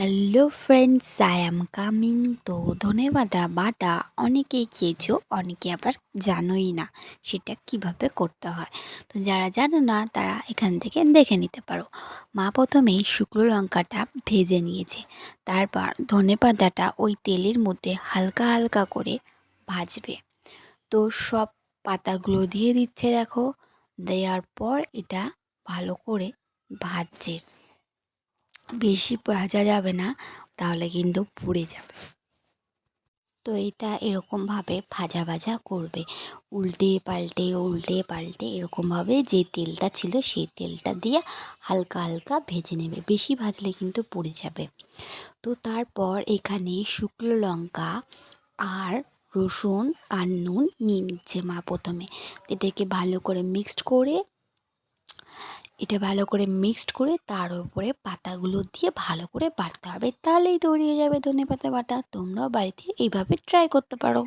Hello friends I am coming to ধনেপাতা বাটা অনেকেই খেয়েছো, অনেকে আবার জানোই না সেটা কীভাবে করতে হয়। তো যারা জানো না, তারা এখান থেকে দেখে নিতে পারো। মা প্রথমেই শুকনো লঙ্কাটা ভেজে নিয়েছে। তারপর ধনেপাতাটা ওই তেলের মধ্যে হালকা হালকা করে ভাজবে। তো সব পাতাগুলো দিয়ে দিচ্ছে দেখো। দেওয়ার পর এটা ভালো করে ভাজছে। বেশি ভাজা যাবে না, তাহলে কিন্তু পুড়ে যাবে। তো এটা এরকমভাবে ভাজা ভাজা করবে। উল্টে পাল্টে উল্টে পাল্টে এরকমভাবে যে তেলটা ছিল সেই তেলটা দিয়ে হালকা হালকা ভেজে নেবে। বেশি ভাজলে কিন্তু পুড়ে যাবে। তো তারপর এখানে শুকনো লঙ্কা আর রসুন আর নুন নিয়ে নিচ্ছে মা প্রথমে। এটাকে ভালো করে মিক্সড করে এটা ভালো করে মিক্সড করে তার উপরে পাতাগুলো দিয়ে ভালো করে বাটতে হবে। তাহলেই তৈরি হয়ে যাবে ধনে পাতা বাটা। তোমরাও বাড়িতে এইভাবে ট্রাই করতে পারো।